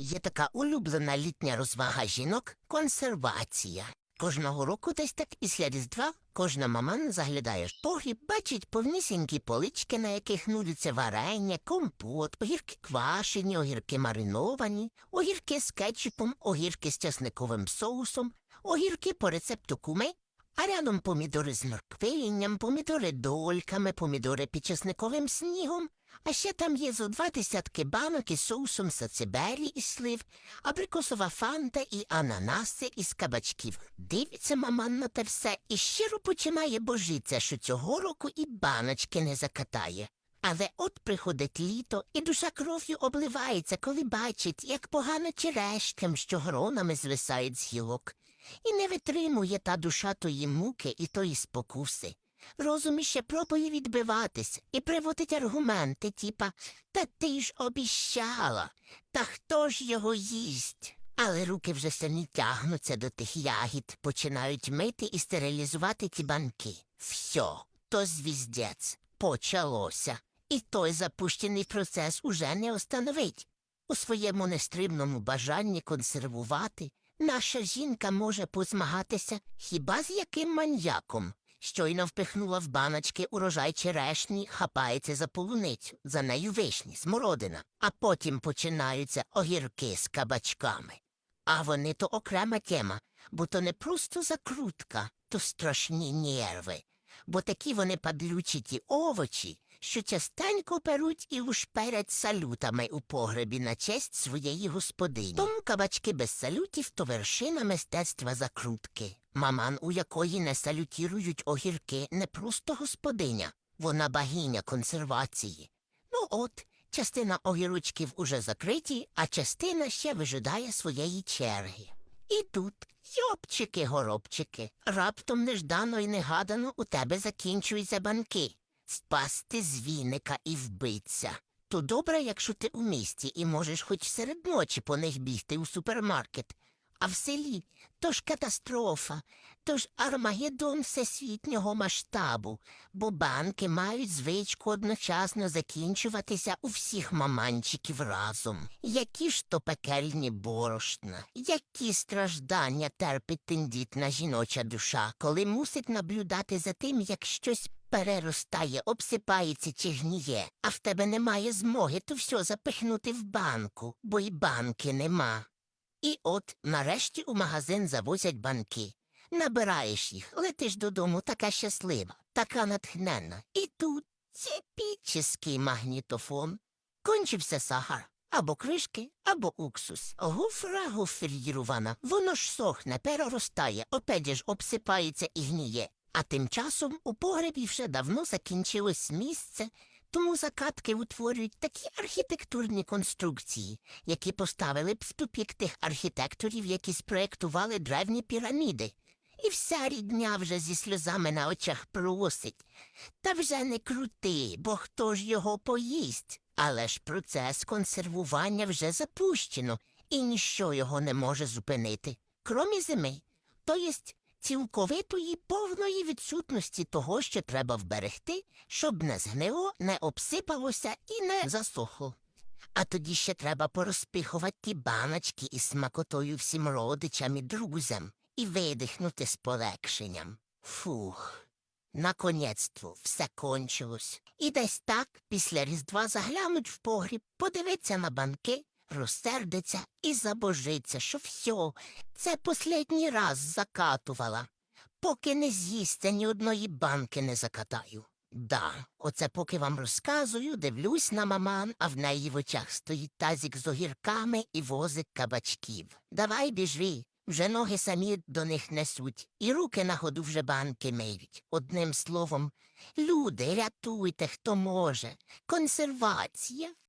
Є така улюблена літня розвага жінок консервація. Кожного року десь так після Різдва кожна маман заглядає в погріб, бачить повнісінькі полички, на яких нудиться варення, компот, огірки квашені, огірки мариновані, огірки з кетчупом, огірки з часниковим соусом, огірки по рецепту куми, а рядом помідори з морквинням, помідори дольками, помідори під часниковим снігом, а ще там є зо два десятки банок із соусом сацебелі і слив, абрикосова фанта і ананаси із кабачків. Дивиться маман на те все і щиро починає божиться, що цього року і баночки не закатає. Але от приходить літо, і душа кров'ю обливається, коли бачить, як погано черешкам, що гронами звисають з гілок. І не витримує та душа тої муки і тої спокуси. Розум іще пробує відбиватись і приводить аргументи, типа Та ти ж обіщала, та хто ж його їсть? Але руки вже самі тягнуться до тих ягід, починають мити і стерилізувати ті банки. Всьо, то звіздець, почалося. І той запущений процес уже не остановить. У своєму нестримному бажанні консервувати наша жінка може позмагатися хіба з яким маньяком. Щойно впихнула в баночки урожай черешні, хапається за полуницю, за нею вишні, смородина, а потім починаються огірки з кабачками. А вони то окрема тема, бо то не просто закрутка, то страшні нерви, бо такі вони падлючі ті овочі, що частенько перуть і ушперять салютами у погребі на честь своєї господині. Тому кабачки без салютів то вершина мистецтва закрутки. Маман, у якої не салютірують огірки, не просто господиня, вона богиня консервації. Ну от, частина огірочків уже закриті, а частина ще вижидає своєї черги. І тут, йопчики-горобчики, раптом неждано і негадано у тебе закінчуються банки. Спасти з віника і вбиться. То добре, якщо ти у місті і можеш хоч серед ночі по них бігти у супермаркет. А в селі то ж катастрофа, то ж армагеддон всесвітнього масштабу, бо банки мають звичку одночасно закінчуватися у всіх маманчиків разом. Які ж то пекельні борошна, які страждання терпить тендітна жіноча душа, коли мусить наблюдати за тим, як щось переростає, обсипається чи гніє, а в тебе немає змоги то все запихнути в банку, бо й банки нема. І от нарешті у магазин завозять банки. Набираєш їх, летиш додому така щаслива, така натхненна. І тут цепічний магнітофон. Кончився сахар. Або кришки, або уксус. Гуфра гофрірована. Воно ж сохне, переростає, опеді ж обсипається і гніє. А тим часом у погребі вже давно закінчилось місце, тому закатки утворюють такі архітектурні конструкції, які поставили б в тупік тих архітекторів, які спроектували древні піраміди. І вся рідня вже зі сльозами на очах просить. Та вже не крути, бо хто ж його поїсть? Але ж процес консервування вже запущено, і ніщо його не може зупинити, кромі зими, то єсть цілковитої повної відсутності того, що треба вберегти, щоб не згнило, не обсипалося і не засохло. А тоді ще треба порозпихувати ті баночки із смакотою всім родичам і друзям і видихнути з полегшенням. Фух. Наконець-то все кончилось. І десь так після Різдва заглянуть в погріб, подивиться на банки, розсердиться і забожиться, що все, це последній раз закатувала. Поки не з'їсться, ні одної банки не закатаю. Да, оце поки вам розказую, дивлюсь на маман, а в неї в очах стоїть тазик з огірками і возик кабачків. Давай біжи, вже ноги самі до них несуть, і руки на ходу вже банки миють. Одним словом, люди, рятуйте, хто може. Консервація